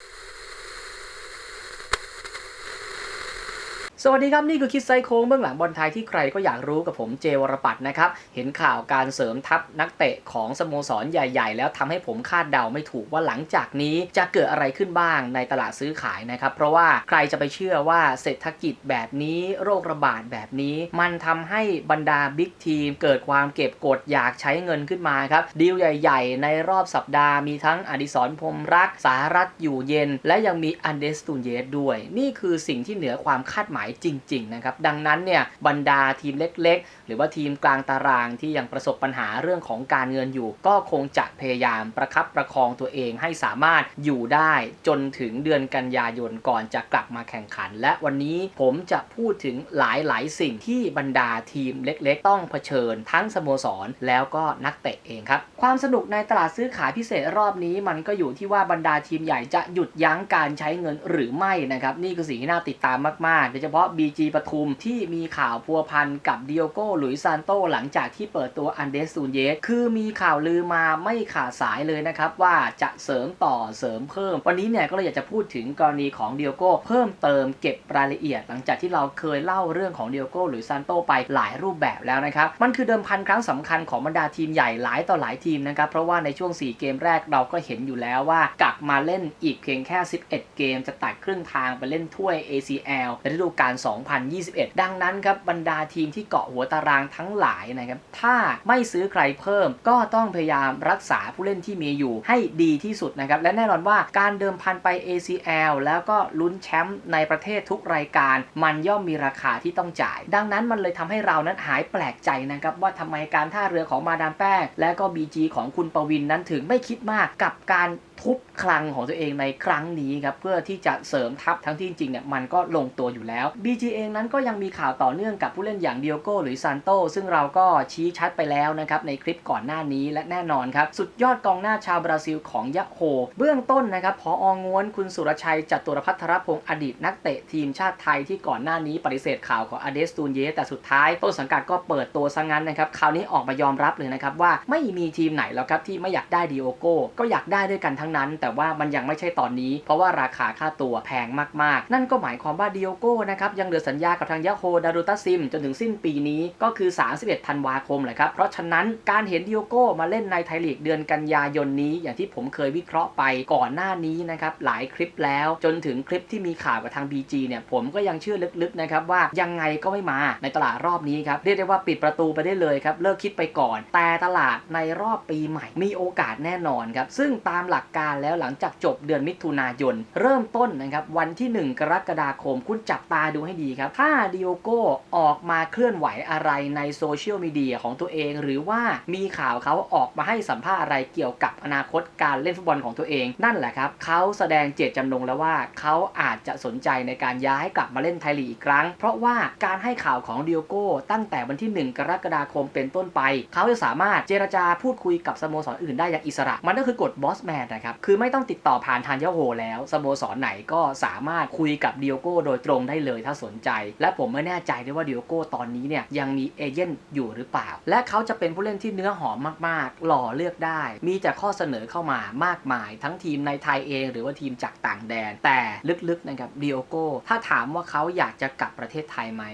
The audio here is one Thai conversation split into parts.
you สวัสดีครับ นี่คือคิดไซโค้งเบื้องหลังบอลไทยที่ใครก็อยากรู้กับผมเจวรปัตนะครับ เห็นข่าวการเสริมทัพนักเตะของสโมสรใหญ่ๆ แล้วทำให้ผมคาดเดาไม่ถูกว่าหลังจากนี้จะเกิดอะไรขึ้นบ้างในตลาดซื้อขายนะครับ เพราะว่าใครจะไปเชื่อว่าเศรษฐกิจแบบนี้โรคระบาดแบบนี้ มันทำให้บรรดาบิ๊กทีมเกิดความเก็บกดอยากใช้เงินขึ้นมาครับดีลใหญ่ ๆ ในรอบสัปดาห์มีทั้งอดิศรพรมรักสารัตอยู่เย็น และยังมีอันเดสตูนเยสด้วย นี่คือสิ่งที่เหนือความคาดหมายจริงๆนะครับดังนั้นเนี่ยบรรดาทีมเล็ก หรือว่าทีมกลางตารางที่ยังประสบปัญหาเรื่องของการเงินอยู่ ก็คงจะพยายามประคับประคองตัวเองให้สามารถอยู่ได้จนถึงเดือนกันยายนก่อนจะกลับมาแข่งขัน และวันนี้ผมจะพูดถึงหลายๆ สิ่งที่บรรดาทีมเล็กๆ ต้องเผชิญ ทั้งสโมสรแล้วก็นักเตะเองครับ ความสนุกในตลาดซื้อขายพิเศษรอบนี้ มันก็อยู่ที่ว่าบรรดาทีมใหญ่จะหยุดยั้งการใช้เงินหรือไม่นะครับนี่คือสิ่งที่น่าติดตามมากๆโดยเฉพาะ BG ปทุมที่มีข่าวพัวพันกับดิโอโกหลุยซานโตหลังจากที่เปิดตัวอันเดสซูนเยสคือมีข่าวลือมาไม่ขาดสายเลยนะครับว่าจะเสริมต่อเสริมเพิ่ม วันนี้เนี่ยก็เลยอยากจะพูดถึงกรณีของเดิโอโก้เพิ่มเติมเก็บรายละเอียด หลังจากที่เราเคยเล่าเรื่องของเดิโอโก้หลุยซานโตไปหลายรูปแบบแล้วนะครับมันคือเดิมพันครั้งสำคัญของบรรดาทีมใหญ่หลายต่อหลายทีมนะครับเพราะว่าในช่วง 4 เกมแรกเราก็เห็นอยู่แล้วว่ากลับมาเล่นอีกเพียงแค่ 11 เกม จะตัดครึ่งทางไปเล่นถ้วย ACL ในฤดูกาล 2021 ดังนั้นครับบรรดาทีมที่เกาะหัวตารางทั้งหลายนะครับถ้าไม่ซื้อใครเพิ่ม ก็ต้องพยายามรักษาผู้เล่นที่มีอยู่ให้ดีที่สุดนะครับและแน่นอนว่าการเดิมพันไป ACL แล้วก็ลุ้นแชมป์ในประเทศทุกรายการ มันย่อมมีราคาที่ต้องจ่าย ดังนั้นมันเลยทำให้เรานั้นหายแปลกใจนะครับว่าทำไมการท่าเรือของมาดามแป้งและก็ BG ของคุณประวินนั้นถึงไม่คิดมากกับการ ทุบคลังของตัวเองในครั้งนี้ครับเพื่อที่จะเสริมทัพทั้งที่จริงเนี่ยมันก็ลงตัวอยู่แล้ว BG เองนั้นก็ยังมีข่าวต่อเนื่องกับผู้เล่นอย่างเดียโก้หรือซานโตซึ่งเราก็ชี้ชัดไปแล้วนะครับในคลิปก่อนหน้านี้และแน่นอนครับ สุดยอดกองหน้าชาวบราซิลของยะโฮ เบื้องต้นนะครับพอองวนคุณสุรชัยจัตุรพัทรพงศ์อดีตนักเตะทีมชาติไทยที่ก่อนหน้านี้ปฏิเสธข่าวของอเดสตูนเยแต่สุดท้ายต้นสังกัดก็เปิดตัวซะงั้นนะครับคราวนี้ออกมายอมรับเลยนะครับว่าไม่มีทีมไหนแล้วครับที่ไม่อยากได้ดิโอโก้ก็อยากได้ด้วยกันทั้งนั้น แต่ว่ามันยังไม่ใช่ตอนนี้ เพราะว่าราคาค่าตัวแพงมากๆ นั่นก็หมายความว่าดิโอโก้นะครับยังเหลือสัญญากับทางยะโฮดารุตัสซิมจนถึงสิ้นปีนี้ก็คือ 31 ธันวาคมแหละครับเพราะฉะนั้นการเห็นดิโอโก้มาเล่นในไทยลีกเดือนกันยายนนี้ อย่างที่ผมเคยวิเคราะห์ไปก่อนหน้านี้นะครับหลายคลิปแล้วจนถึงคลิปที่มีข่าวกับทาง BG เนี่ยผมก็ยังเชื่อลึกๆนะครับว่ายังไงก็ไม่มาในตลาดรอบนี้ครับเรียกได้ว่าปิดประตูไปได้เลยครับเลิกคิดไปก่อน แต่ตลาดในรอบปีใหม่มีโอกาสแน่นอนครับซึ่งตามหลักการแล้วหลังจากจบเดือนมิถุนายน เริ่มต้นนะครับวันที่ 1 กรกฎาคมคุณจับตาดูให้ดีครับ ถ้าดิโอโก้ออกมาเคลื่อนไหวอะไรในโซเชียลมีเดียของตัวเอง หรือว่ามีข่าวเขาออกมาให้สัมภาษณ์อะไรเกี่ยวกับอนาคตการเล่นฟุตบอลของตัวเอง นั่นแหละครับเขาแสดงเจตจำนงแล้วว่าเขาอาจจะสนใจในการย้ายกลับมาเล่นไทยลีกอีกครั้ง เพราะว่าการให้ข่าวของดิโอโก้ตั้งแต่วันที่ 1 กรกฎาคมเป็นต้นไป เขาจะสามารถเจรจาพูดคุยกับสโมสรอื่นได้อย่างอิสระ มันก็คือกฎบอสแมนนะครับคือไม่ต้องติดต่อผ่านทางยาโฮแล้วสโมสรไหนก็สามารถคุยกับดิโอโก้โดยตรงได้เลยถ้าสนใจ และผมไม่แน่ใจด้วยว่าดิโอโก้ตอนนี้เนี่ยยังมีเอเจนต์อยู่หรือเปล่า และเขาจะเป็นผู้เล่นที่เนื้อหอมมากๆ หล่อเลือกได้ มีแต่ข้อเสนอเข้ามามากมาย ทั้งทีมในไทยเอง หรือว่าทีมจากต่างแดน แต่ลึกๆนะครับดิโอโก้ถ้าถามว่าเขาอยากจะกลับประเทศไทยไหม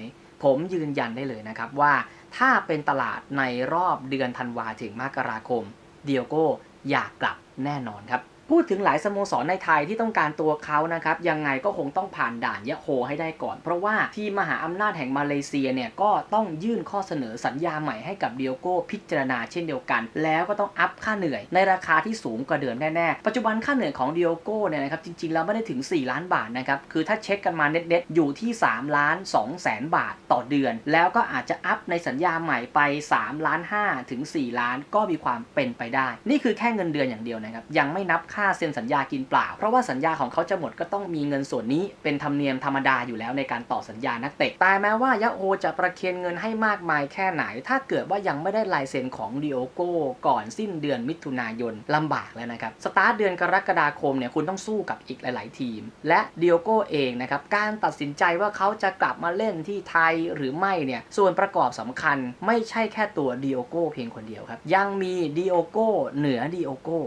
ผมยืนยันได้เลยนะครับว่าถ้าเป็นตลาดในรอบเดือนธันวาถึงมกราคมเดิโอโก้อยากกลับ แน่นอนครับ พูดถึงหลายสโมสรในไทยที่ต้องการตัวเขานะครับยังไงก็คงต้องผ่านด่านยะโฮให้ได้ก่อน เพราะว่าที่มหาอำนาจแห่งมาเลเซียเนี่ยก็ต้องยื่นข้อเสนอสัญญาใหม่ให้กับเดียโก้พิจารณาเช่นเดียวกัน แล้วก็ต้องอัพค่าเหนื่อย ในราคาที่สูงกว่าเดิมแน่ๆ ปัจจุบันค่าเหนื่อยของเดียโก้เนี่ยนะครับจริงๆแล้วไม่ได้ถึง 4 ล้านบาทนะครับคือถ้าเช็คกันมาเน็ตๆอยู่ที่3ล้าน2แสนบาทต่อเดือน แล้วก็อาจจะอัพในสัญญาใหม่ไป3ล้าน5ถึง4ล้านก็มีความเป็นไปได้ นี่คือแค่เงินเดือนอย่างเดียวนะครับยังไม่นับค่าเซ็นสัญญากินเปล่า เพราะว่าสัญญาของเขาจะหมดก็ต้องมีเงินส่วนนี้เป็นธรรมเนียมธรรมดาอยู่แล้วในการต่อสัญญานักเตะแต่แม้ว่ายะโอจะประเคนเงินให้มากมายแค่ไหน ถ้าเกิดว่ายังไม่ได้ลายเซ็นของดิโอโก้ก่อนสิ้นเดือนมิถุนายนลำบากแล้วนะครับสตาร์ทเดือนกรกฎาคมเนี่ยคุณต้องสู้กับอีกหลาย ๆ ทีม และดิโอโก้เองนะครับการตัดสินใจว่าเขาจะกลับมาเล่นที่ไทยหรือไม่เนี่ยส่วนประกอบสำคัญไม่ใช่แค่ตัวดิโอโก้เพียงคนเดียวครับยังมีดิโอโก้เหนือดิโอโก้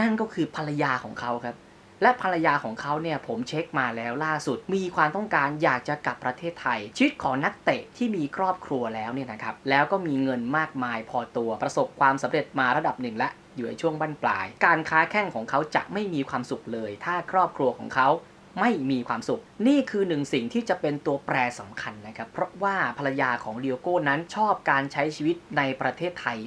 นั่นก็คือภรรยาของเขาครับ และภรรยาของเขาเนี่ยผมเช็คมาแล้วล่าสุด มีความต้องการอยากจะกลับประเทศไทย ชีวิตของนักเตะที่มีครอบครัวแล้วเนี่ยนะครับ แล้วก็มีเงินมากมายพอตัวประสบความสำเร็จมาระดับหนึ่งและอยู่ในช่วงบั้นปลาย การค้าแข่งของเขาจะไม่มีความสุขเลย ถ้าครอบครัวของเขา ไม่มีความสุข นี่คือหนึ่งสิ่งที่จะเป็นตัวแปรสำคัญนะครับ เพราะว่าภรรยาของเดียโก้นั้นชอบการใช้ชีวิตในประเทศไทย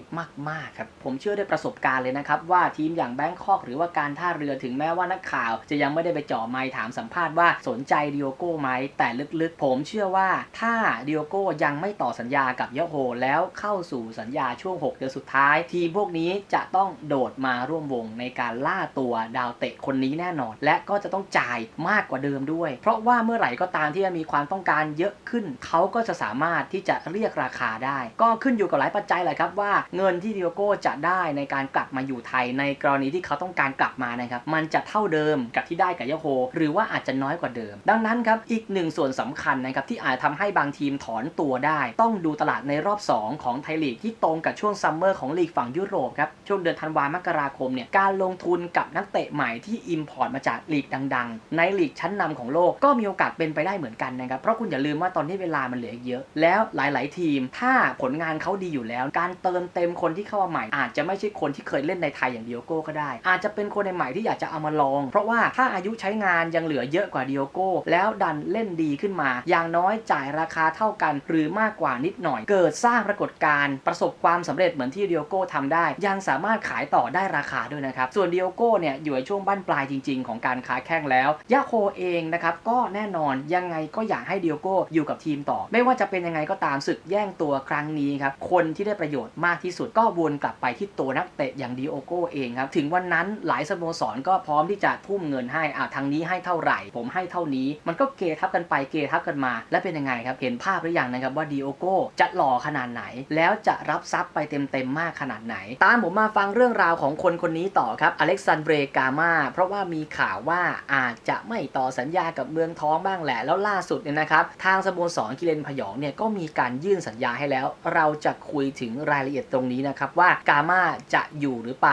มากๆครับ ผมเชื่อได้ประสบการณ์เลยนะครับ ว่าทีมอย่างแบงคอกหรือว่าการท่าเรือถึงแม้ว่านักข่าว จะยังไม่ได้ไปเจ่อไมค์ถามสัมภาษณ์ว่าสนใจเดียโก้ไหม แต่ลึกๆ ผมเชื่อว่าถ้าเดียโก้ยังไม่ต่อสัญญากับยะโฮแล้วเข้าสู่สัญญาช่วง 6 เดือนสุดท้าย ทีมพวกนี้จะต้องโดดมาร่วมวงในการล่าตัวดาวเตะคนนี้แน่นอน และก็จะต้องจ่ายมากกว่าเดิมด้วย เพราะว่าเมื่อไหร่ก็ตามที่มีความต้องการเยอะขึ้น เขาก็จะสามารถที่จะเรียกราคาได้ ก็ขึ้นอยู่กับหลายปัจจัยแหละครับว่าเงินที่ดิโอโก้จะได้ในการกลับมาอยู่ไทย ในกรณีที่เขาต้องการกลับมานะครับมันจะเท่าเดิมกับที่ได้กับยาโฮหรือว่าอาจจะน้อยกว่าเดิม ดังนั้นครับอีกหนึ่งส่วนสำคัญนะครับที่อาจทำให้บางทีมถอนตัวได้ ต้องดูตลาดในรอบ 2 ของไทยลีกที่ตรงกับช่วงซัมเมอร์ของลีกฝั่งยุโรปครับช่วงเดือนธันวามกราคมเนี่ยการลงทุนกับนักเตะใหม่ที่อิมพอร์ตมาจากลีกดัง ๆ ในลีกชั้นนำของโลกก็มีโอกาสเป็นไปได้เหมือนกันนะครับ เพราะคุณอย่าลืมว่าตอนนี้เวลามันเหลือเยอะ แล้วหลาย ๆ ทีม ถ้าผลงานเขาดีอยู่แล้ว การเติมเต็มคนที่เข้ามาใหม่ อาจจะไม่ใช่คนที่เคยเล่นในไทยอย่างเดียโก้ก็ได้ อาจจะเป็นคนในใหม่ที่อยากจะเอามาลอง เพราะว่าถ้าอายุใช้งานยังเหลือเยอะกว่าเดียโก้แล้วดันเล่นดีขึ้นมา อย่างน้อยจ่ายราคาเท่ากัน หรือมากกว่านิดหน่อย เกิดสร้างปรากฏการณ์ประสบความสำเร็จเหมือนที่เดียโก้ทำได้ ยังสามารถขายต่อได้ราคาด้วยนะครับส่วนเดียโก้เนี่ยอยู่ในช่วงบั้นปลายจริง ๆ ของการค้าแข่งแล้วยาโคเองนะครับก็แน่นอนยังไงก็อยากให้เดียโก้อยู่กับทีมต่อ ไม่ว่าจะเป็นยังไงก็ตามศึกแย่งตัวครั้งนี้ครับคนที่ได้ประโยชน์มากที่สุดก็วนกลับไปที่ตัวนักเตะอย่างเดียโก้เองครับถึงวันนั้นหลายสโมสรก็พร้อมที่จะทุ่มเงินให้อ่าทางนี้ให้เท่าไหร่ ผมให้เท่านี้ มันก็เกทับกันไปเกทับกันมา และเป็นยังไงครับเห็นภาพหรือยังนะครับว่าเดียโก้จะหล่อขนาดไหน แล้วจะรับทรัพย์ไปเต็มๆมากขนาดไหน ตามผมมาฟังเรื่องราวของคนคนนี้ต่อครับอเล็กซานเดรกามาเพราะว่ามีข่าวว่าอาจจะไม่ต่อสัญญากับเมืองท้องบ้างแหละ แล้วล่าสุดเนี่ยนะครับทางสโมสรกิเลนพยองเนี่ยก็มีการยื่นสัญญาให้แล้ว เราจะคุยถึงรายละเอียดตรงนี้นะครับว่ากามาจะอยู่หรือไป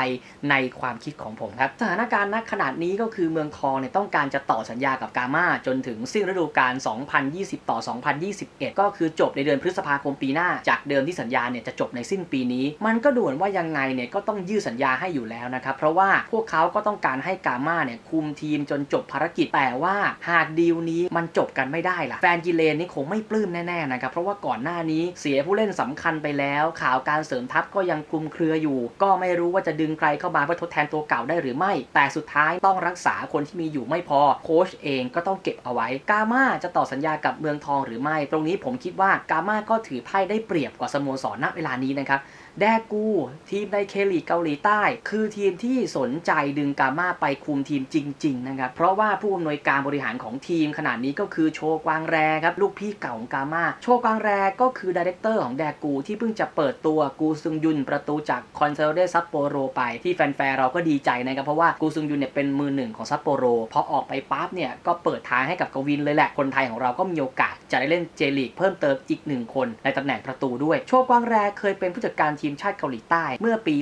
ในความคิดของผมครับสถานการณ์ณขนาดนี้ก็คือเมืองทองเนี่ยต้องการจะต่อสัญญากับกามาจนถึงสิ้นฤดูกาล 2020 ต่อ 2021 ก็คือจบในเดือนพฤษภาคมปีหน้า จากเดิมที่สัญญาเนี่ยจะจบในสิ้นปีนี้ มันก็ด่วนว่ายังไงเนี่ยก็ต้องยืดสัญญาให้อยู่แล้วนะครับเพราะว่าพวกเขาก็ต้องการให้กามาเนี่ยคุมทีมจนจบภารกิจแต่แต่ว่าหากดีลนี้มันจบกันไม่ได้ล่ะ แฟนกิเลนนี่คงไม่ปลื้มแน่ๆนะครับ เพราะว่าก่อนหน้านี้เสียผู้เล่นสำคัญไปแล้ว ข่าวการเสริมทัพก็ยังคลุมเครืออยู่ ก็ไม่รู้ว่าจะดึงใครเข้ามาเพื่อทดแทนตัวเก่าได้หรือไม่ แต่สุดท้ายต้องรักษาคนที่มีอยู่ไม่พอ โค้ชเองก็ต้องเก็บเอาไว้ กาม่าจะต่อสัญญากับเมืองทองหรือไม่ ตรงนี้ผมคิดว่ากาม่าก็ถือไพ่ได้เปรียบกว่าสโมสรณเวลานี้นะครับ แดกูทีมในเคลีกเกาหลีใต้ คือทีมที่สนใจดึงกาม่าไปคุมทีมจริง ๆ นะครับ เพราะว่าผู้อำนวยการบริหารของทีมขนาดนี้ก็คือโชกวางแรครับลูกพี่เก่าของกาม่าโชกวางแรก็คือดีเรคเตอร์ของแดกูที่เพิ่งจะเปิดตัวกูซึงยุนประตูจากคอนเซลเดซัปโปโรไปที่แฟนๆเราก็ดีใจนะครับเพราะว่ากูซึงยุนเนี่ยเป็นมือหนึ่งของซัปโปโรพอออกไปปั๊บเนี่ยก็เปิดทางให้กับกวินเลยแหละคนไทยของเราก็มีโอกาสจะได้เล่นเจลีกเพิ่มเติมอีกหนึ่งคนในตำแหน่งประตูด้วย โชกวางแรเคยเป็นผู้จัดการทีีมชาติเกาหลีใต้เมื่อปี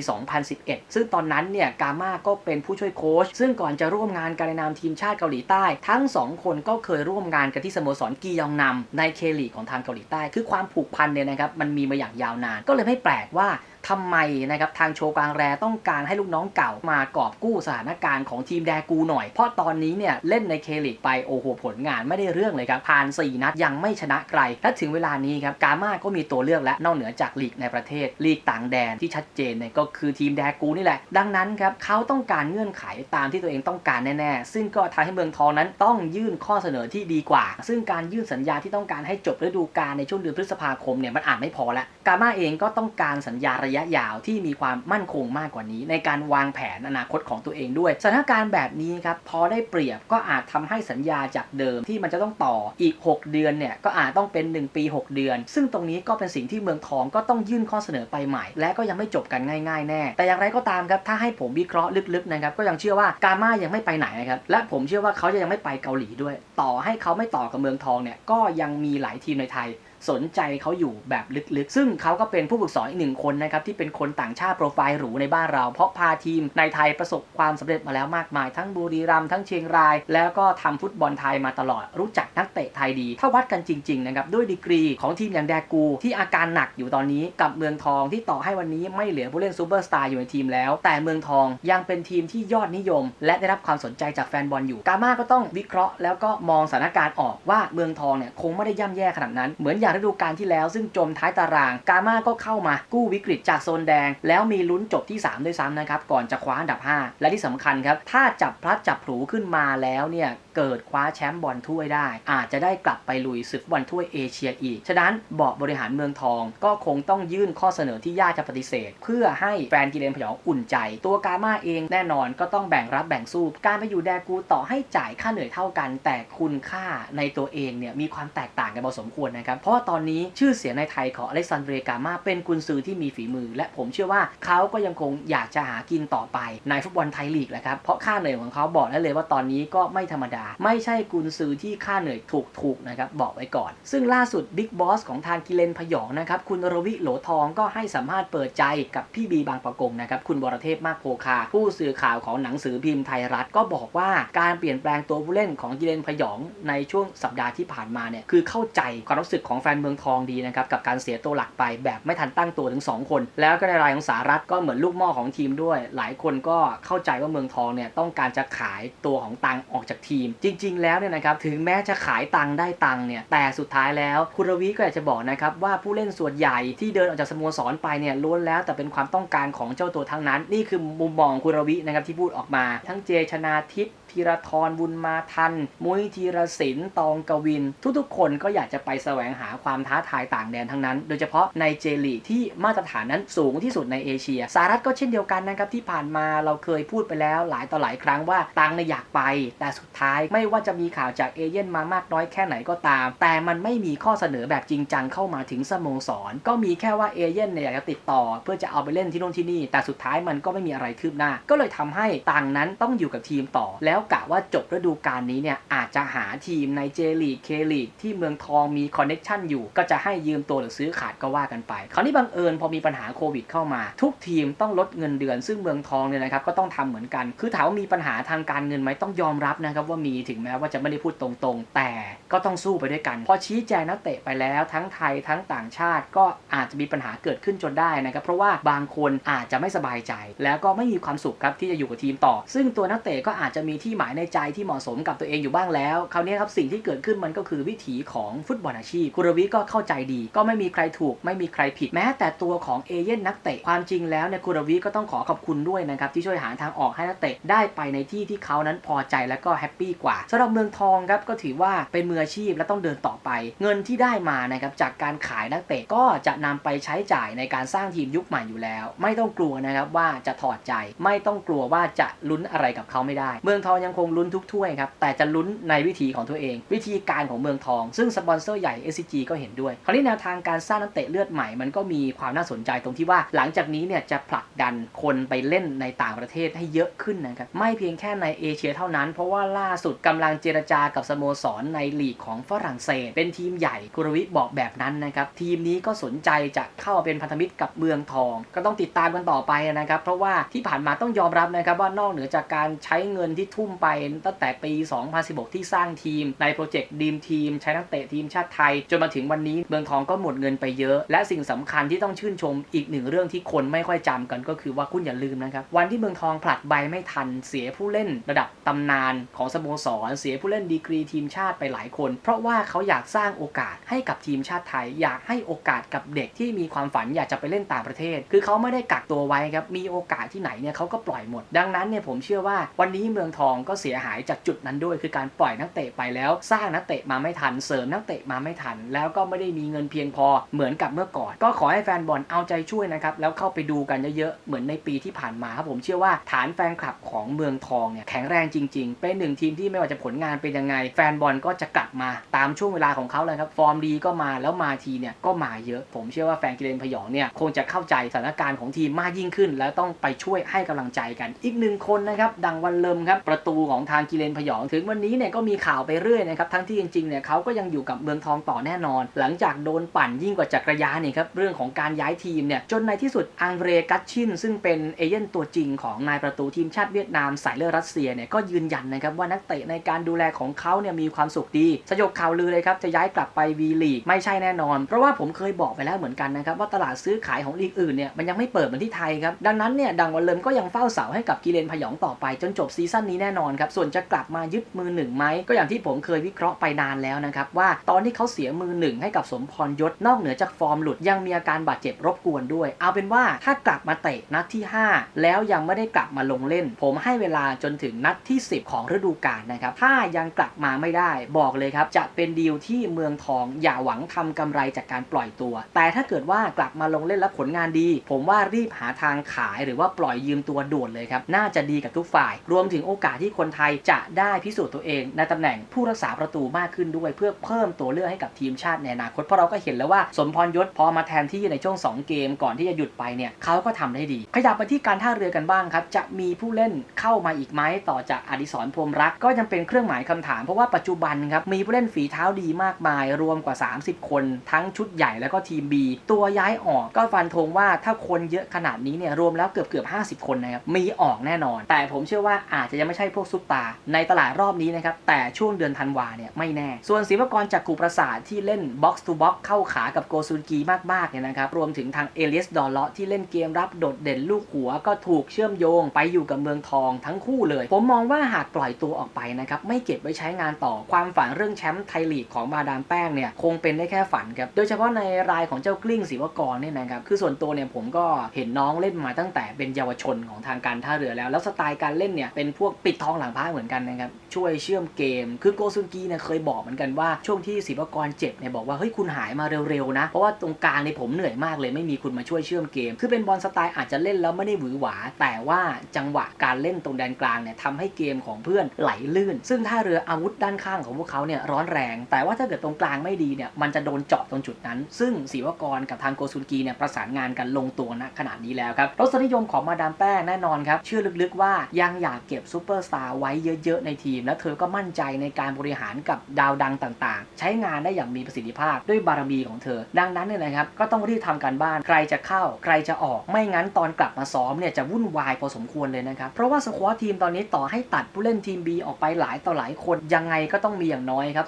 2011 ซึ่งตอนนั้นเนี่ยกาม่าก็เป็นผู้ช่วยโค้ชซึ่งก่อนจะร่วมงานการในนามทีมชาติเกาหลีใต้ ทั้ง 2 คนก็เคยร่วมงานกันที่สโมสรกียองนำในเคลีของทางเกาหลีใต้ คือความผูกพันเนี่ยนะครับมันมีมาอย่างยาวนาน ก็เลยไม่แปลกว่า ทำไมนะครับทางโชกางแรต้องการให้ลูกน้องเก่ามากอบกู้สถานการณ์ของทีมแดกูหน่อย เพราะตอนนี้เนี่ยเล่นในเคลิกไปโอ้โหผลงานไม่ได้เรื่องเลยครับผ่าน 4 นัดยังไม่ชนะใคร และถึงเวลานี้ครับกามาก็มีตัวเลือกและนอกเหนือจากลีกในประเทศลีกต่างแดนที่ชัดเจนเนี่ยก็คือทีมแดกูนี่แหละ ดังนั้นครับเขาต้องการเงื่อนไขตามที่ตัวเองต้องการแน่ๆ ซึ่งก็ทำให้เมืองทองนั้นต้องยื่นข้อเสนอที่ดีกว่า ซึ่งการยื่นสัญญาที่ต้องการให้จบฤดูกาลในช่วงเดือนพฤษภาคมเนี่ยมันอาจไม่พอละกามาเองก็ต้องการสัญญาระยะยาวที่มีความมั่นคงมากกว่านี้ ในการวางแผนอนาคตของตัวเองด้วย สถานการณ์แบบนี้ครับพอได้เปรียบก็อาจทำให้สัญญาจากเดิมที่มันจะต้องต่ออีก 6 เดือนเนี่ยก็อาจต้องเป็น 1 ปี 6 เดือน ซึ่งตรงนี้ก็เป็นสิ่งที่เมืองทองก็ต้องยื่นข้อเสนอไปใหม่ และก็ยังไม่จบกันง่ายๆแน่ แต่อย่างไรก็ตามครับถ้าให้ผมวิเคราะห์ลึกๆนะครับก็ยังเชื่อว่ากาม่ายังไม่ไปไหนนะครับและผมเชื่อว่าเขาจะยังไม่ไปเกาหลีด้วย ต่อให้เขาไม่ต่อกับเมืองทองเนี่ยก็ยังมีหลายทีมในไทย สนใจเขาอยู่แบบลึกๆ ซึ่งเขาก็เป็นผู้ฝึกสอนอีกหนึ่งคนนะครับที่เป็นคนต่างชาติโปรไฟล์หรูในบ้านเรา เพราะพาทีมในไทยประสบความสำเร็จมาแล้วมากมาย ทั้งบุรีรัมย์ทั้งเชียงราย แล้วก็ทำฟุตบอลไทยมาตลอด รู้จักนักเตะไทยดี ถ้าวัดกันจริงๆนะครับด้วยดีกรีของทีมอย่างแดกู ที่อาการหนักอยู่ตอนนี้กับเมืองทองที่ต่อให้วันนี้ไม่เหลือผู้เล่นซูเปอร์สตาร์อยู่ในทีมแล้ว แต่เมืองทองยังเป็นทีมที่ยอดนิยม และได้รับความสนใจจากแฟนบอลอยู่กาม่าก็ต้องวิเคราะห์ แล้วก็มองสถานการณ์ออกว่าเมืองทองเนี่ยคงไม่ได้ย่ำแย่ขนาดนั้นเหมือนอย่างฤดูกาลที่แล้ว ซึ่งจมท้ายตาราง กามาก็เข้ามากู้วิกฤตจากโซนแดง แล้วมีลุ้นจบที่ 3 ด้วยซ้ำนะครับ ก่อนจะคว้าอันดับ 5 และที่สำคัญครับ ถ้าจับพลัดจับผลูขึ้นมาแล้วเนี่ย เกิดคว้าแชมป์บอลถ้วยได้ อาจจะได้กลับไปลุยศึกบอลถ้วยเอเชียอีก ฉะนั้นบอร์ดบริหารเมืองทอง ก็คงต้องยื่นข้อเสนอที่ยากจะปฏิเสธ เพื่อให้แฟนกิเลนพยองอุ่นใจ ตัวกาม่าเองแน่นอนก็ต้องแบ่งรับแบ่งสู้ การไปอยู่แดกูต่อให้จ่ายค่าเหนื่อยเท่ากัน แต่คุณค่าในตัวเองเนี่ยมีความแตกต่างกันพอสมควรนะครับ เพราะตอนนี้ชื่อเสียงในไทยของอเล็กซานเดรกามาเป็นกุนซือที่มีฝีมือ และผมเชื่อว่าเขาก็ยังคงอยากจะหากินต่อไปในฟุตบอลไทยลีกแหละครับเพราะค่าเหนื่อยของเขาบอกได้เลยว่าตอนนี้ก็ไม่ธรรมดาไม่ใช่กุนซือที่ค่าเหนื่อยถูกๆนะครับบอกไว้ก่อน ซึ่งล่าสุดบิ๊กบอสของทางกิเลนพยองนะครับคุณรวิโหลทองก็ให้สัมภาษณ์เปิดใจกับพี่บีบางประกงนะครับคุณบรเทพมากโพคา ผู้สื่อข่าวของหนังสือพิมพ์ไทยรัฐก็บอกว่าการเปลี่ยนแปลงตัวผู้เล่นของกิเลนพยองในช่วงสัปดาห์ที่ผ่านมาเนี่ยคือเข้าใจความรู้สึกของแฟนเมืองทองดีนะครับกับการเสียตัวหลักไปแบบไม่ทันตั้งตัวถึง 2 คน แล้วก็ในรายของสารัฐก็เหมือนลูกหม่อของทีมด้วย หลายคนก็เข้าใจว่าเมืองทองเนี่ยต้องการจะขายตัวของตังออกจากทีมจริง ๆ แล้วเนี่ยนะครับถึงแม้จะขายตังได้ตังเนี่ยแต่สุดท้ายแล้วคุณรวิก็อยากจะบอกนะครับว่าผู้เล่นส่วนใหญ่ที่เดินออกจากสโมสรไปเนี่ยล้วนแล้วแต่เป็นความต้องการของเจ้าตัวทั้งนั้น นี่คือมุมมองคุณรวินะครับที่พูดออกมา ทั้งเจชนาทิพย์ธีรทรบุญมาทัน มุ้ยธีรศิลป์ตองกวิน ทุกๆ คนก็อยากจะไปแสวงหาความท้าทายต่างแดนทั้งนั้น โดยเฉพาะในเจลีที่มาตรฐานนั้นสูงที่สุดในเอเชียสหรัฐก็เช่นเดียวกันนะครับที่ผ่านมาเราเคยพูดไปแล้วหลายต่อหลายครั้งว่าตังเนี่ยอยากไป แต่สุดท้ายไม่ว่าจะมีข่าวจากเอเย่นมามากน้อยแค่ไหนก็ตาม แต่มันไม่มีข้อเสนอแบบจริงจังเข้ามาถึงสโมสร ก็มีแค่ว่าเอเย่นเนี่ยอยากจะติดต่อ เพื่อจะเอาไปเล่นที่โน่นที่นี่ แต่สุดท้ายมันก็ไม่มีอะไรคืบหน้า ก็เลยทำให้ตังนั้นต้องอยู่กับทีมต่อ แล้วกะว่าจบฤดูกาลนี้เนี่ยอาจจะหาทีมในเจลีกเคลีกที่เมืองทองมีคอนเน็ชันอยู่ก็จะให้ยืมตัวหรือซื้อขาดก็ว่ากันไป คราวนี้บังเอิญพอมีปัญหาโควิดเข้ามา ทุกทีมต้องลดเงินเดือน ซึ่งเมืองทองเนี่ยนะครับก็ต้องทำเหมือนกัน คือถามว่ามีปัญหาทางการเงินไหมต้องยอมรับนะครับว่ามีถึงแม้ว่าจะไม่ได้พูดตรงๆ แต่ก็ต้องสู้ไปด้วยกัน พอชี้แจงนักเตะไปแล้วทั้งไทยทั้งต่างชาติก็อาจจะมีปัญหาเกิดขึ้นจนได้นะครับเพราะว่าบางคนอาจจะไม่สบายใจ แล้วก็ไม่มีความสุขครับที่จะอยู่กับทีมต่อ ซึ่งตัวนักเตะก็อาจจะมีที่หมายในใจที่เหมาะสมกับตัวเองอยู่บ้างแล้วคราวนี้ครับสิ่งที่เกิดขึ้นมันก็คือวิถีของฟุตบอลอาชีพคุรวิก็เข้าใจดี ก็ไม่มีใครถูก ไม่มีใครผิดแม้แต่ตัวของเอเย่นนักเตะความจริงแล้วเนี่ยคุรวิก็ต้องขอขอบคุณด้วยนะครับที่ช่วยหาทางออกให้นักเตะได้ไปในที่ที่เขานั้นพอใจและก็แฮปปี้กว่าสำหรับเมืองทองครับก็ถือว่าเป็นมืออาชีพและต้องเดินต่อไป เงินที่ได้มานะครับจากการขายนักเตะก็จะนำไปใช้จ่ายในการสร้างทีมยุคใหม่อยู่แล้ว ไม่ต้องกลัวนะครับว่าจะถอดใจไม่ต้องกลัวว่าจะลุ้นอะไรกับเขาไม่ได้ เมืองทองยังคงลุ้นทุกถ้วยครับแต่จะลุ้นในวิธีของตัวเอง วิธีการของเมืองทอง ซึ่งสปอนเซอร์ใหญ่ SCG ก็เห็นด้วย คราวนี้แนวทางการสร้างนักเตะเลือดใหม่มันก็มีความน่าสนใจตรงที่ว่าหลังจากนี้เนี่ยจะผลักดันคนไปเล่นในต่างประเทศให้เยอะขึ้นนะครับไม่เพียงแค่ในเอเชียเท่านั้น เพราะว่าล่าสุดกำลังเจรจากับสโมสรในลีกของฝรั่งเศส เป็นทีมใหญ่กุรวิทย์บอกแบบนั้นนะครับ ทีมนี้ก็สนใจจะเข้าเป็นพันธมิตรกับเมืองทอง ก็ต้องติดตามกันต่อไปนะครับ เพราะว่าที่ผ่านมาต้องยอมรับนะครับว่านอกเหนือจากการใช้เงินที่ทุ่มไปตั้งแต่ปี 2016 ที่สร้างทีมในโปรเจกต์ดีมทีม ใช้นักเตะทีมชาติไทย จนมาถึงวันนี้เมืองทองก็หมดเงินไปเยอะ และสิ่งสำคัญที่ต้องชื่นชมอีกหนึ่งเรื่องที่คนไม่ค่อยจำกันก็คือว่าคุณอย่าลืมนะครับวันที่เมืองทองผลัดใบไม่ทันเสียผู้เล่นระดับตำนานของสโมสร เสียผู้เล่นดีกรีทีมชาติไปหลายคน เพราะว่าเขาอยากสร้างโอกาสให้กับทีมชาติไทย อยากให้โอกาสกับเด็กที่มีความฝันอยากจะไปเล่นต่างประเทศ คือเขาไม่ได้กักตัวไว้ครับ มีโอกาสที่ไหนเนี่ยเขาก็ปล่อยหมด ดังนั้นเนี่ยผมเชื่อว่าวันนี้เมืองทองก็เสียหายจากจุดนั้นด้วย คือการปล่อยนักเตะไปแล้ว สร้างนักเตะมาไม่ทัน เสริมนักเตะมาไม่ทัน แล้วก็ไม่ได้มีเงินเพียงพอเหมือนกับเมื่อก่อน ก็ขอให้แฟนบอลเอาใจช่วยนะครับ แล้วเข้าไปดูกันเยอะๆ เหมือนในปีที่ผ่านมาครับผมเชื่อว่าฐานแฟนคลับของเมืองทองเนี่ยแข็งแรงจริง ๆ เป็นหนึ่งทีมที่ไม่ว่าจะผลงานเป็นยังไง แฟนบอลก็จะกลับมาตามช่วงเวลาของเขาเลยครับ ฟอร์มดีก็มาแล้วมาทีเนี่ยก็มาเยอะ ผมเชื่อว่าแฟนกิเลนพยองเนี่ยคงจะเข้าใจสถานการณ์ของทีมมากยิ่งขึ้น แล้วต้องไปช่วยให้กำลังใจกัน อีกหนึ่งคนนะครับดังวันเลิมครับประตูของทางกิเลนพยอง ถึงวันนี้เนี่ยก็มีข่าวไปเรื่อยนะครับทั้งที่จริงๆเนี่ยเขาก็ยังอยู่กับเมืองทองต่อแน่นอน หลังจากโดนปั่นยิ่งกว่าจักรยานนี่ครับเรื่องของการย้ายทีมเนี่ยจนในที่สุดอังเรกัตชินซึ่งเป็นเอเย่นตัวจริงของนายประตูทีมชาติเวียดนามสายเลือดรัสเซียเนี่ยก็ยืนยันนะครับว่านักเตะในการดูแลของเขาเนี่ยมีความสุขดี สยบข่าวลือเลยครับ จะย้ายกลับไปวีลีกไม่ใช่แน่นอน เพราะว่าผมเคยบอกไปแล้วเหมือนกันนะครับ ว่าตลาดซื้อขายของลีกอื่นเนี่ยมันยังไม่เปิดเหมือนที่ไทยครับ ดังนั้นเนี่ยดังวันเลิมก็ยังเฝ้าเสาให้กับกิเลนพยองต่อไปจนจบซีซั่นนี้แน่นอนครับส่วนจะกลับมายึดมือหนึ่งไหมก็อย่างที่ผมเคยวิเคราะห์ไปนานแล้วนะครับว่าตอนที่เขาเสียมือหนึ่งให้กับสมพรยศนอกเหนือจากฟอร์มหลุดยังมีอาการบาดเจ็บรบกวนด้วย เอาเป็นว่าถ้ากลับมาเตะนัดที่ 5 แล้วยังไม่ได้กลับมาลงเล่น ผมให้เวลาจนถึงนัดที่ 10 ของฤดูกาลนะครับ ถ้ายังกลับมาไม่ได้บอกเลยครับ จะเป็นดีลที่เมืองทองอย่าหวังทำกำไรจากการปล่อยตัว แต่ถ้าเกิดว่ากลับมาลงเล่นแล้วผลงานดี ผมว่ารีบหาทางขายหรือว่าปล่อยยืมตัวด่วนเลยครับ น่าจะดีกับทุกฝ่าย รวมถึงโอกาสที่คนไทยจะได้พิสูจน์ตัวเอง ในตำแหน่งผู้รักษาประตูมากขึ้นด้วย เพื่อเพิ่มตัวเลือกให้กับทีมชาติในอนาคตเพราะเราก็เห็นแล้วว่าสมพรยศพอมาแทนที่ในช่วง 2 เกมก่อนที่จะหยุดไปเนี่ยเขาก็ทำได้ดี ขยับไปที่การท่าเรือกันบ้างครับจะมีผู้เล่นเข้ามาอีกไหมต่อจากอดิศรพรมรักก็ยังเป็นเครื่องหมายคำถามเพราะว่าปัจจุบันครับมีผู้เล่นฝีเท้าดีมากมาย รวมกว่า 30 คน ทั้งชุดใหญ่แล้วก็ทีม B ตัวย้ายออกก็ฟันธงว่าถ้าคนเยอะขนาดนี้เนี่ยรวมแล้วเกือบเกือบ 50 คนนะครับมีออกแน่นอน แต่ผมเชื่อว่าอาจจะยังไม่ใช่พวกซุปตา ในตลาดรอบนี้นะครับแต่ช่วงเดือนธันวาเนี่ยไม่แน่ ส่วนศิวกรจากกูประสาทที่เล่นบ็อกซ์ทูบ็อกเข้าขากับโกซุนกีมากๆเนี่ยนะครับรวมถึงทางเอเลียสดอลเลาะที่เล่นเกมรับโดดเด่นลูกหัวก็ถูกเชื่อมโยง ไปอยู่กับเมืองทองทั้งคู่เลย ผมมองว่าหากปล่อยตัวออกไปนะครับไม่เก็บไว้ใช้งานต่อความฝันเรื่องแชมป์ไทยลีกของมาดามแป้งเนี่ยคงเป็นได้แค่ฝันครับโดยเฉพาะในรายของเจ้ากลิ้งศิวกรเนี่ยนะครับคือส่วนตัวเนี่ยผมก็เห็นน้องเล่นมาตั้งแต่เป็นเยาวชนของทางการท่าเรือแล้ว แล้วสไตล์การเล่นเนี่ยเป็นพวกปิดทองหลังพระเหมือนกันนะครับช่วยเชื่อมเกม คือโกซุนกีเนี่ยเคยบอกเหมือนกันว่าช่วงที่ศิวกรเจ็บเนี่ยบอกว่าเฮ้ยคุณหายมาเร็วๆนะเพราะว่าตรงกลางเนี่ยผมเหนื่อยมากเลยไม่มีคุณมาช่วยเชื่อมเกม คือเป็นบอลสไตล์อาจจะเล่นแล้วไม่ได้หวือหวา แต่ว่าจังหวะการเล่นตรงแดนกลางเนี่ยทำให้เกมของเพื่อนไหลลื่น ซึ่งท่าเรืออาวุธด้านข้างของพวกเขาเนี่ยร้อนแรง แต่ว่าถ้าเกิดตรงกลางไม่ดีเนี่ยมันจะโดนเจาะตรงจุดนั้น ซึ่งศิวกรกับทางโกซุนกีเนี่ยประสานงานกันลงตัวณขนาดนี้แล้วครับรสนิยมของมาดามแป้งแน่นอนครับเชื่อลึกๆว่ายังอยากเก็บซูเปอร์สตาร์ไว้เยอะๆในทีม และเธอก็มั่นใจในการบริหารกับดาวดังต่างๆ ใช้งานได้อย่างมีประสิทธิภาพด้วยบารมีของเธอ ดังนั้นเนี่ยนะครับก็ต้องรีบทำการบ้านใครจะเข้า ใครจะออกไม่งั้นตอนกลับมาซ้อมเนี่ยจะวุ่นวายพอสมควรเลยนะครับเพราะว่าสควอตทีมตอนนี้ต่อให้ตัดผู้เล่นทีม B ออกไปหลายต่อหลายคนยังไงก็ต้องมีอย่างน้อยครับ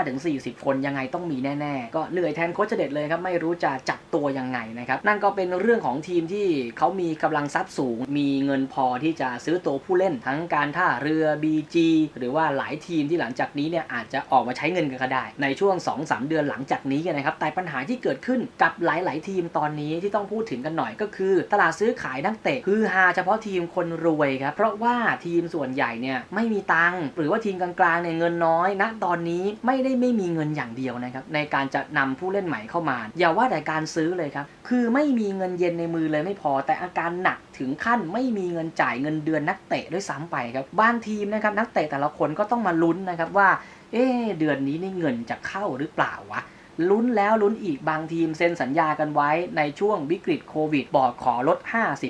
35-40 คนยังไงต้องมีแน่ๆ ก็เหนื่อยแทนโค้ชเด็ดเลยครับไม่รู้จะจัดตัวยังไงนะครับนั่นก็เป็นเรื่องของทีมที่เขามีกำลังทรัพย์สูง มีเงินพอที่จะซื้อตัวผู้เล่นทั้งการท่าเรือ BG หรือว่าหลายทีมที่หลังจากนี้เนี่ยอาจจะออกมาใช้เงินกันก็ได้ ในช่วง 2-3 เดือนหลังจากนี้นะครับแต่ปัญหาที่เกิดขึ้นกับหลาย ๆ ทีมตอนนี้ที่ต้องพูดถึงกันหน่อยก็คือ ตลาดซื้อขายนักเตะคือฮาเฉพาะทีมคนรวยครับเพราะว่าทีมส่วนใหญ่เนี่ยไม่มีตงค์หรือว่าทีมกลางๆเนี่ยเงินน้อยณตอนนี้ไม่ได้ไม่มีเงินอย่างเดียวนะครับในการจะนำผู้เล่นใหม่เข้ามา อย่าว่าแต่การซื้อเลยครับคือไม่มีเงินเย็นในมือเลยไม่พอ แต่อาการหนักถึงขั้นไม่มีเงินจ่ายเงินเดือนนักเตะด้วยซ้ำไปครับบางทีมนะครับนักเตะแต่ละคนก็ต้องมาลุ้นนะครับว่าเอ๊เดือนนี้นี่เงินจะเข้าหรือเปล่าวะ ลุ้นแล้วลุ้นอีกบางทีมเซ็นสัญญากันไว้ในช่วงวิกฤตโควิด บอกขอลด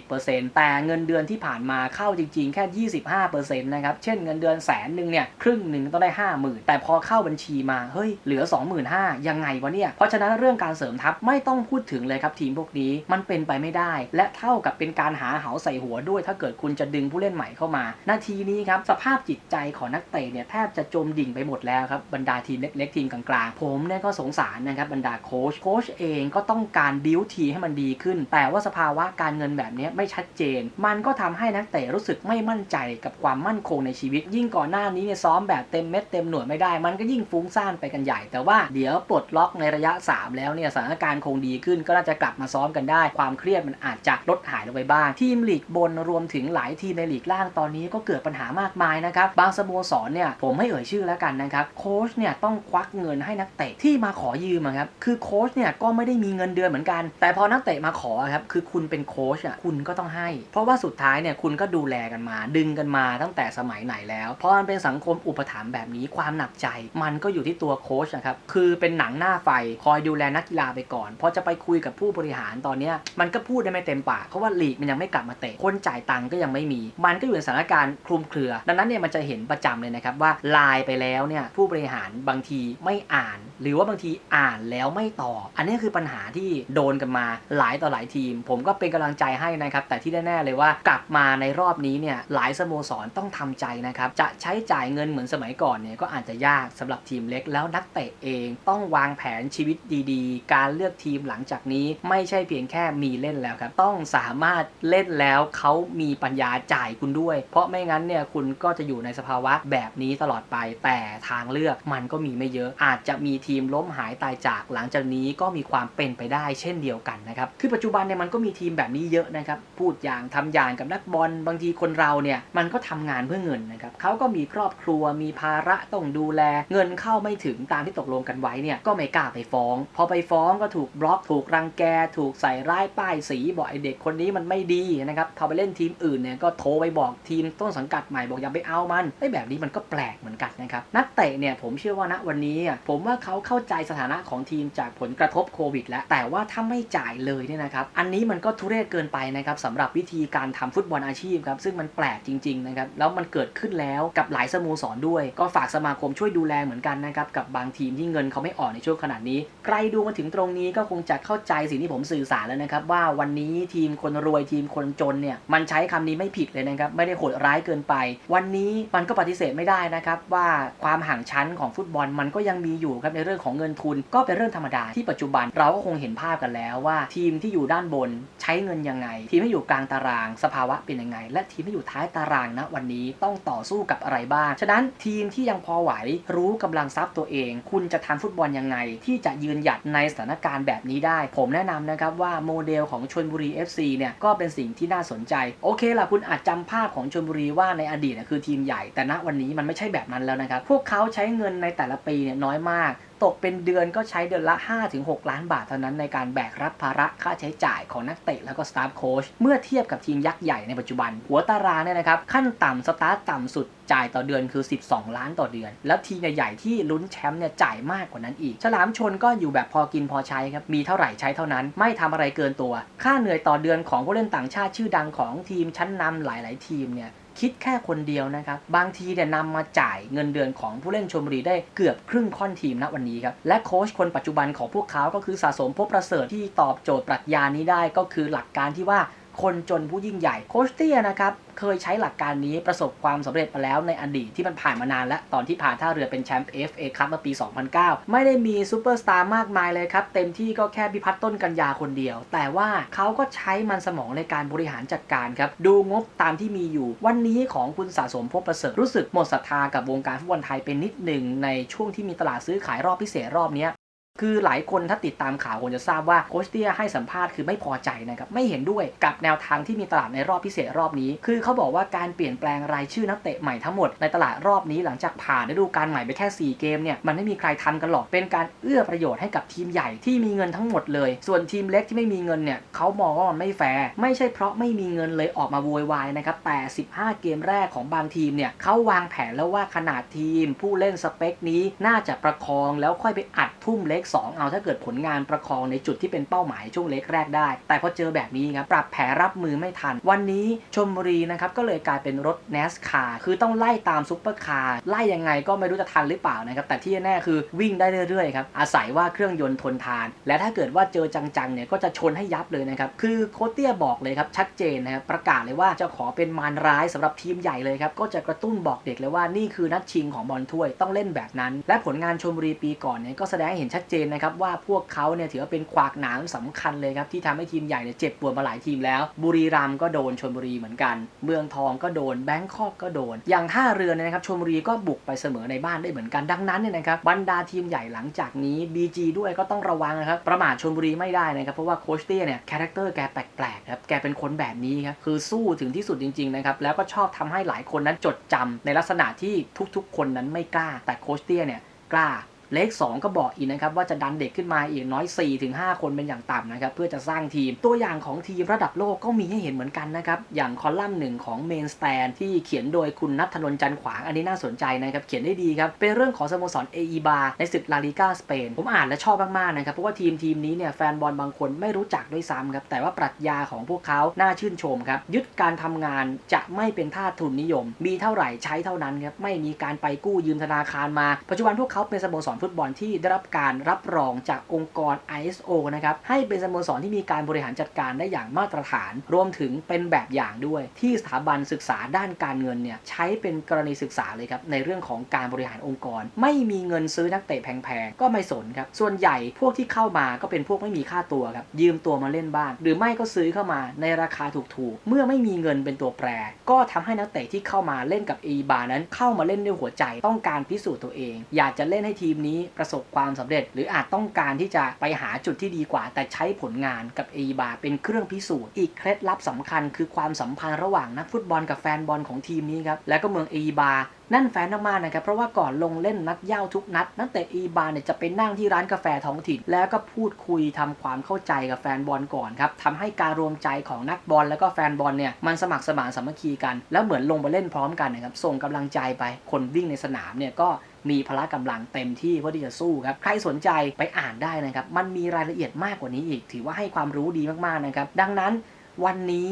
50%แต่เงินเดือนที่ผ่านมาเข้าจริงๆ แค่ 25%นะครับ เช่นเงินเดือนแสนหนึ่งเนี่ย ครึ่งหนึ่งต้องได้ 50,000 แต่พอเข้าบัญชีมาเฮ้ยเหลือ 25,000 ยังไงวะเนี่ย เพราะฉะนั้นเรื่องการเสริมทัพไม่ต้องพูดถึงเลยครับทีมพวกนี้มันเป็นไปไม่ได้ และเท่ากับเป็นการหาเหาใส่หัวด้วย ถ้าเกิดคุณจะดึงผู้เล่นใหม่เข้ามานาทีนี้ครับสภาพจิตใจของนักเตะเนี่ยแทบจะจมดิ่งไปหมดแล้วครับบรรดาทีมเล็กๆทีมกลางๆผมเนี่ยก็สงสารนะครับบรรดาโค้ชโค้ชเองก็ต้องการบิวทีให้มันดีขึ้น แต่ว่าสภาวะการเงินแบบนี้ไม่ชัดเจน มันก็ทำให้นักเตะรู้สึกไม่มั่นใจกับความมั่นคงในชีวิต ยิ่งก่อนหน้านี้เนี่ยซ้อมแบบเต็มเม็ดเต็มหน่วยไม่ได้ มันก็ยิ่งฟุ้งซ่านไปกันใหญ่ แต่ว่าเดี๋ยวปลดล็อกในระยะ 3 แล้วเนี่ยสถานการณ์คงดีขึ้น ก็น่าจะกลับมาซ้อมกันได้ ความเครียดมันอาจจะลดหายลงไปบ้าง ทีมลีกบนรวมถึงหลายทีมในลีกล่างตอนนี้ก็เกิดปัญหามากมายนะครับบางสโมสรเนี่ยผมไม่เอ่ยชื่อแล้วกันนะครับโค้ชเนี่ยต้องควักเงินให้นักเตะที่มาขอยืมอะครับ คือโค้ชเนี่ยก็ไม่ได้มีเงินเดือนเหมือนกัน แต่พอนักเตะมาขอครับ คือคุณเป็นโค้ชอะ คุณก็ต้องให้ เพราะว่าสุดท้ายเนี่ยคุณก็ดูแลกันมา ดึงกันมาตั้งแต่สมัยไหนแล้วเพราะมันเป็นสังคมอุปถัมภ์แบบนี้ความหนักใจ มันก็อยู่ที่ตัวโค้ชนะครับ คือเป็นหนังหน้าไฟคอยดูแลนักกีฬาไปก่อน พอจะไปคุยกับผู้บริหารตอนเนี้ยมันก็พูดได้ไม่เต็มปาก เพราะว่าลีกมันยังไม่กลับมาเตะ คนจ่ายตังค์ก็ยังไม่มี มันก็อยู่ในสถานการณ์คลุมเครือ ดังนั้นเนี่ยมันจะเห็นประจำเลยนะครับว่าไลน์ไปแล้วเนี่ยผู้บริหารบางทีไม่อ่าน หรือว่าบางทีอ่านแล้วไม่ตอบ อันนี้คือปัญหาที่โดนกันมาหลายต่อหลายทีม ผมก็เป็นกำลังใจให้นะครับ แต่ที่แน่ๆเลยว่ากลับมาในรอบนี้เนี่ยหลายสโมสรต้องทำใจนะครับ จะใช้จ่ายเงินเหมือนสมัยก่อนเนี่ยก็อาจจะยากสำหรับทีมเล็ก แล้วนักเตะเองต้องวางแผนชีวิตดีๆ การเลือกทีมหลังจากนี้ไม่ใช่เพียงแค่มีเล่นแล้วครับ ต้องสามารถเล่นแล้วเขามีปัญญาจ่ายคุณด้วย เพราะไม่งั้นเนี่ยคุณก็จะอยู่ในสภาวะแบบนี้ตลอดไป แต่ทางเลือกมันก็มีไม่เยอะ อาจจะมีทีมล้มหายตายจากหลังจากนี้ก็มีความเป็นไปได้เช่นเดียวกันนะครับ คือปัจจุบันเนี่ยมันก็มีทีมแบบนี้เยอะนะครับ พูดอย่างทำอย่างกับนักบอลบางทีคนเราเนี่ยมันก็ทำงานเพื่อเงินนะครับเขาก็มีครอบครัวมีภาระต้องดูแล เงินเข้าไม่ถึงตามที่ตกลงกันไว้เนี่ยก็ไม่กล้าไปฟ้อง พอไปฟ้องก็ถูกบล็อกถูกรังแก ถูกใส่ร้ายป้ายสีบอกไอเด็กคนนี้มันไม่ดีนะครับเขาไปเล่นทีมอื่นเนี่ยก็โทรไปบอกทีมต้นสังกัดใหม่บอกอย่าไปเอามันไอ้แบบนี้มันก็แปลกเหมือนกันนะครับนักเตะเนี่ยผมเชื่อว่าณวันนี้ผมว่าเขาเข้าใจสถานะของทีมจากผลกระทบโควิด แล้วแต่ว่าถ้าไม่จ่ายเลยเนี่ยนะครับอันนี้มันก็ทุเรศเกินไปนะครับสำหรับวิธีการทำฟุตบอลอาชีพครับซึ่งมันแปลกจริงๆนะครับแล้วมันเกิดขึ้นแล้วกับหลายสโมสรด้วย ก็ฝากสมาคมช่วยดูแลเหมือนกันนะครับกับบางทีมที่เงินเขาไม่ออกในช่วงขนาดนี้ ใครดูมาถึงตรงนี้ก็คงจะเข้าใจสิ่งที่ผมสื่อสารแล้วนะครับว่าวันนี้ทีมคนรวยทีมคนจนเนี่ยมันใช้คำนี้ไม่ผิดเลยนะครับไม่ได้โหดร้ายเกินไป วันนี้มันก็ปฏิเสธไม่ได้นะครับว่าความห่างชั้นของฟุตบอลมันก็ยังมีอยู่ครับในเรื่องของเงินทุนก็เป็นเรื่องธรรมดาที่ปัจจุบันเราก็คงเห็นภาพกันแล้วว่า ทีมที่อยู่ด้านบนใช้เงินยังไง ทีมที่อยู่กลางตารางสภาวะเป็นยังไง และทีมที่อยู่ท้ายตารางนะวันนี้ต้องต่อสู้กับอะไรบ้าง ฉะนั้นทีมที่ยังพอไหวรู้กำลังทรัพย์ตัวเอง คุณจะทำฟุตบอลยังไง ที่จะยืนหยัดในสถานการณ์แบบนี้ได้ ผมแนะนำนะครับว่าโมเดลของชนบุรี FC เนี่ยก็เป็นสิ่งที่น่าสนใจ โอเคล่ะคุณอาจจำภาพของชนบุรีว่าในอดีตคือทีมใหญ่แต่ณวันนี้มันไม่ใช่แบบนั้นแล้วนะครับพวกเขาใช้เงินในแต่ละปีเนี่ยน้อยมาก ตกเป็นเดือนก็ใช้เดือนละ 5-6 ล้านบาทเท่านั้นในการแบกรับภาระค่าใช้จ่ายของนักเตะแล้วก็สตาฟโค้ชเมื่อเทียบกับทีมยักษ์ใหญ่ในปัจจุบัน หัวตารางเนี่ยนะครับขั้นต่ำสตาร์ตต่ำสุดจ่ายต่อเดือนคือ 12 ล้านต่อเดือน แล้วทีมใหญ่ๆที่ลุ้นแชมป์เนี่ยจ่ายมากกว่านั้นอีก ฉลามชนก็อยู่แบบพอกินพอใช้ครับ มีเท่าไหร่ใช้เท่านั้น ไม่ทำอะไรเกินตัว ค่าเหนื่อยต่อเดือนของผู้เล่นต่างชาติชื่อดังของทีมชั้นนำหลาย ๆ ทีมเนี่ย คิดแค่คนเดียวนะครับ บางทีเนี่ยนำมาจ่ายเงินเดือนของผู้เล่นชมบุรีได้เกือบครึ่งค่อนทีมณวันนี้ครับ และโค้ชคนปัจจุบันของพวกเขาก็คือสะสมพบประเสริฐที่ตอบโจทย์ปรัชญานี้ได้ก็คือหลักการที่ว่า คนจนผู้ยิ่งใหญ่โคชเตียนะครับเคยใช้หลักการนี้ประสบความสำเร็จมาแล้วในอดีตที่มันผ่านมานานแล้วตอนที่ผ่านท่าเรือเป็นแชมป์ FA คัพเมื่อปี 2009 ไม่ได้มีซูเปอร์สตาร์มากมายเลยครับ เต็มที่ก็แค่พิพัฒน์ต้นกัญญาคนเดียว แต่ว่าเขาก็ใช้มันสมองในการบริหารจัดการครับ ดูงบตามที่มีอยู่ วันนี้ของคุณสะสมพบประเสริฐรู้สึกหมดศรัทธากับวงการฟุตบอลไทยเป็นนิดหนึ่งในช่วงที่มีตลาดซื้อขายรอบพิเศษรอบนี้ คือหลายคนถ้าติดตามข่าวคงจะทราบว่าโคชเตียให้สัมภาษณ์คือไม่พอใจนะครับไม่เห็นด้วยกับแนวทางที่มีตลาดในรอบพิเศษรอบนี้ คือเขาบอกว่าการเปลี่ยนแปลงรายชื่อนักเตะใหม่ทั้งหมดในตลาดรอบนี้หลังจากผ่านฤดูกาลใหม่ไปแค่ 4 เกมเนี่ยมันไม่มีใครทำกันหรอกเป็นการเอื้อประโยชน์ให้กับทีมใหญ่ที่มีเงินทั้งหมดเลย ส่วนทีมเล็กที่ไม่มีเงินเนี่ยเขามองว่ามันไม่แฟร์ไม่ใช่เพราะไม่มีเงินเลยออกมาโวยวายนะครับแต่ 15 เกมแรกของบางทีมเนี่ยเขาวางแผนแล้วว่าขนาดทีม ผู้เล่นสเปคนี้น่าจะประคองแล้วค่อยไปอัดทุ่มเล็ก2 เอาถ้าเกิดผลงานประคองในจุดที่เป็นเป้าหมายช่วงเล็กแรกได้ แต่พอเจอแบบนี้ครับปรับแผนรับมือไม่ทัน วันนี้ชมบุรีนะครับก็เลยกลายเป็นรถ n a s c a r คือต้องไล่ตามซุปเปอร์คาร์ไล่ยังไงก็ไม่รู้จะทันหรือเปล่านะครับแต่ที่แน่คือวิ่งได้เรื่อยๆครับอาศัยว่าเครื่องยนต์ทนทาน และถ้าเกิดว่าเจอจังๆเนี่ยก็จะชนให้ยับเลยนะครับคือโคเตียบอกเลยครับชัดเจนนะครับประกาศเลยว่าจะขอเป็นมารร้ายสำหรับทีมใหญ่เลยครับก็จะกระตุ้นบอกเด็กเลยว่านี่คือนัดชิงของบอลถ้วยต้องเล่นแบบนั้น และผลงานชมบุรีปีก่อนเนี่ยก็แสดงให้เห็นชัดเจนนะครับว่าพวกเขาเนี่ยถือว่าเป็นขวากหนามสำคัญเลยครับที่ทำให้ทีมใหญ่เนี่ยเจ็บปวดมาหลายทีมแล้ว บุรีรัมย์ก็โดนชลบุรีเหมือนกัน เมืองทองก็โดนแบงคอกก็โดน อย่างท่าเรือเนี่ยนะครับชลบุรีก็บุกไปเสมอในบ้านได้เหมือนกันดังนั้นเนี่ยนะครับบรรดาทีมใหญ่หลังจากนี้ BG ด้วยก็ต้องระวังนะครับประมาทชลบุรีไม่ได้นะครับเพราะว่าโคชเตี้ยเนี่ยคาแรคเตอร์แกแปลกๆครับแกเป็นคนแบบนี้ครับคือสู้ถึงที่สุดจริงๆนะครับแล้วก็ชอบทำให้หลายคนนั้นจดจำในลักษณะที่ทุกๆ คนนั้นไม่กล้า แต่โคชเตี้ยเนี่ยกล้า เลข2ก็บอกอีกนะครับว่าจะดันเด็กขึ้นมาอีกน้อย 4-5 คนเป็นอย่างต่ำนะครับเพื่อจะสร้างทีมตัวอย่างของทีมระดับโลกก็มีให้เห็นเหมือนกันนะครับอย่างคอลัมน์หนึ่งของเมนสแตนที่เขียนโดยคุณนัทนนจันขวางอันนี้น่าสนใจนะครับเขียนได้ดีครับเป็นเรื่องของสโมสรเออีบาในศึกลาลิกาสเปนผมอ่านและชอบมากๆนะครับเพราะว่าทีมทีมนี้เนี่ยแฟนบอลบางคนไม่รู้จักด้วยซ้ำครับแต่ว่าปรัชญาของพวกเขาน่าชื่นชมครับยึดการทำงานจะไม่เป็นท่าทุนนิยม มีเท่าไหร่ใช้เท่านั้นครับไม่มีการไปกู้ยืมธนาคารมาปัจจุบันพวกเขาเป็นสโมสรฟุตบอลที่ได้รับการรับรองจากองค์กร ISO นะครับให้เป็นสโมสรที่มีการบริหารจัดการได้อย่างมาตรฐาน รวมถึงเป็นแบบอย่างด้วย ที่สถาบันศึกษาด้านการเงินเนี่ยใช้เป็นกรณีศึกษาเลยครับในเรื่องของการบริหารองค์กร ไม่มีเงินซื้อนักเตะแพงๆก็ไม่สนครับส่วนใหญ่พวกที่เข้ามาก็เป็นพวกไม่มีค่าตัวครับยืมตัวมาเล่นบ้างหรือไม่ก็ซื้อเข้ามาในราคาถูกๆเมื่อไม่มีเงินเป็นตัวแปร ก็ทำให้นักเตะที่เข้ามาเล่นกับเอบานั้นเข้ามาเล่นด้วยหัวใจต้องการพิสูจน์ตัวเอง อยากจะเล่นให้ทีมนี้ประสบความสำเร็จ หรืออาจต้องการที่จะไปหาจุดที่ดีกว่า แต่ใช้ผลงานกับเอบาเป็นเครื่องพิสูจน์ อีกเคล็ดลับสำคัญคือความสัมพันธ์ระหว่างนักฟุตบอลกับแฟนบอลของทีมนี้ครับและก็เมืองเอบานั่นแฟนมากๆนะครับ เพราะว่าก่อนลงเล่นนัดเย่าทุกนัด นักเตะอีบาเนี่ยจะไปนั่งที่ร้านกาแฟท้องถิ่น แล้วก็พูดคุยทำความเข้าใจกับแฟนบอลก่อนครับทำให้การรวมใจของนักบอลแล้วก็แฟนบอลเนี่ยมันสมัครสมานสามัคคีกัน แล้วเหมือนลงไปเล่นพร้อมกันนะครับส่งกำลังใจไปคนวิ่งในสนามเนี่ยก็ มีพละกำลังเต็มที่เพื่อที่จะสู้ครับใครสนใจไปอ่านได้นะครับมันมีรายละเอียดมากกว่านี้อีก ถือว่าให้ความรู้ดีมากๆนะครับดังนั้นวันนี้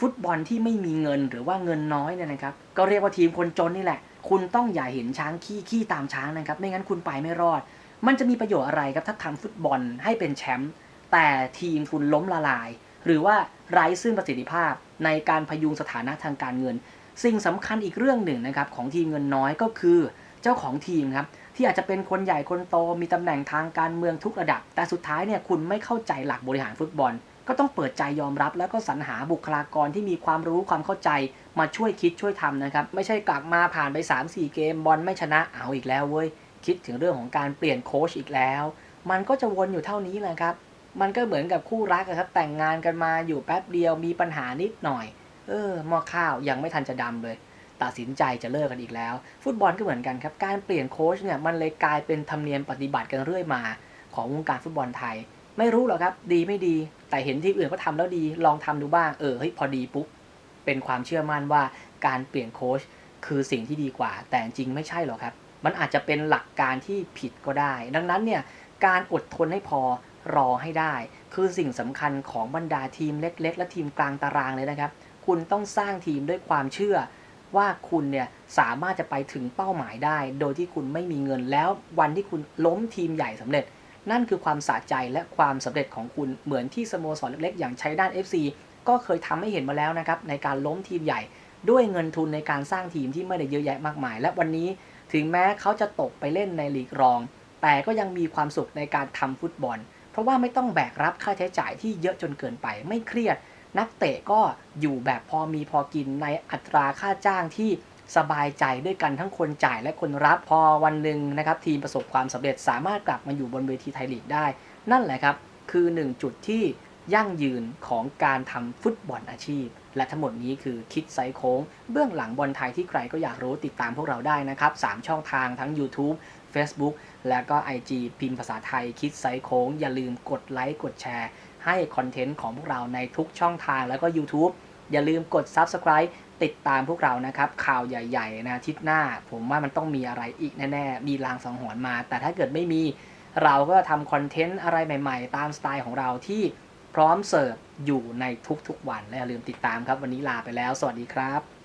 ฟุตบอลที่ไม่มีเงินหรือว่าเงินน้อยเนี่ยนะครับก็เรียกว่าทีมคนจนนี่แหละ คุณต้องอย่าเห็นช้างขี้ขี้ตามช้างนะครับไม่งั้นคุณไปไม่รอด มันจะมีประโยชน์อะไรครับถ้าทำฟุตบอลให้เป็นแชมป์แต่ทีมคุณล้มละลาย หรือว่าไร้ซึ่งประสิทธิภาพในการพยุงสถานะทางการเงิน สิ่งสำคัญอีกเรื่องหนึ่งนะครับของทีมเงินน้อยก็คือ เจ้าของทีมครับที่อาจจะเป็นคนใหญ่คนโตมีตำแหน่งทางการเมืองทุกระดับ แต่สุดท้ายเนี่ยคุณไม่เข้าใจหลักบริหารฟุตบอล ก็ต้องเปิดใจยอมรับ แล้วก็สรรหาบุคลากรที่มีความรู้ความเข้าใจมาช่วยคิดช่วยทำนะครับ ไม่ใช่กลับมาผ่านไป 3-4 เกมบอลไม่ชนะเอาอีกแล้วเว้ยคิดถึงเรื่องของการเปลี่ยนโค้ชอีกแล้ว มันก็จะวนอยู่เท่านี้แหละครับ มันก็เหมือนกับคู่รักครับแต่งงานกันมาอยู่แป๊บเดียวมีปัญหานิดหน่อย เออหม้อข้าวยังไม่ทันจะดำเลย ตัดสินใจจะเลิกกันอีกแล้ว ฟุตบอลก็เหมือนกันครับ การเปลี่ยนโค้ชเนี่ยมันเลยกลายเป็นธรรมเนียมปฏิบัติกันเรื่อยมาของวงการฟุตบอลไทย ไม่รู้หรอกครับ ดีไม่ดี แต่เห็นที่อื่นเขาทำแล้วดีลองทำดูบ้างเออเฮ้ยพอดีปุ๊บเป็นความเชื่อมั่นว่าการเปลี่ยนโค้ชคือสิ่งที่ดีกว่า แต่จริงไม่ใช่หรอกครับ มันอาจจะเป็นหลักการที่ผิดก็ได้ ดังนั้นเนี่ยการอดทนให้พอรอให้ได้ คือสิ่งสำคัญของบรรดาทีมเล็ก ๆ และทีมกลางตารางเลยนะครับ คุณต้องสร้างทีมด้วยความเชื่อ ว่าคุณเนี่ยสามารถจะไปถึงเป้าหมายได้ โดยที่คุณไม่มีเงินแล้ววันที่คุณล้มทีมใหญ่สำเร็จ นั่นคือความสะใจและความสำเร็จของคุณเหมือนที่สโมสรเล็กๆ อย่างชัยด้าน FC ก็เคยทำให้เห็นมาแล้วนะครับในการล้มทีมใหญ่ด้วยเงินทุนในการสร้างทีมที่ไม่ได้เยอะแยะมากมาย และวันนี้ถึงแม้เขาจะตกไปเล่นในลีกรอง แต่ก็ยังมีความสุขในการทำฟุตบอล เพราะว่าไม่ต้องแบกรับค่าใช้จ่ายที่เยอะจนเกินไปไม่เครียด นักเตะก็อยู่แบบพอมีพอกินในอัตราค่าจ้างที่สบายใจด้วยกันทั้งคนจ่ายและคนรับพอวันหนึ่งนะครับ ทีมประสบความสำเร็จสามารถกลับมาอยู่บนเวทีไทยลีกได้ นั่นแหละครับ คือหนึ่งจุดที่ยั่งยืนของการทำฟุตบอลอาชีพ และทั้งหมดนี้คือคิดไซโค้ง เบื้องหลังบอลไทยที่ใครก็อยากรู้ติดตามพวกเราได้นะครับ 3 ช่องทางทั้ง YouTube Facebook และก็ IG พิมพ์ภาษาไทยคิดไซโค้ง อย่าลืมกดไลค์กดแชร์ ให้คอนเทนต์ของพวกเราในทุกช่องทางแล้วก็ YouTube อย่าลืมกด Subscribe ติดตามพวกเรานะครับ ข่าวใหญ่ๆนะทิตย์หน้า ผมว่ามันต้องมีอะไรอีกแน่ๆ มีลางสังหรณ์มา แต่ถ้าเกิดไม่มีเราก็ทำคอนเทนต์อะไรใหม่ๆ ตามสไตล์ของเราที่พร้อมเสิร์ฟอยู่ในทุกๆวันและอย่าลืมติดตามครับ วันนี้ลาไปแล้ว สวัสดีครับ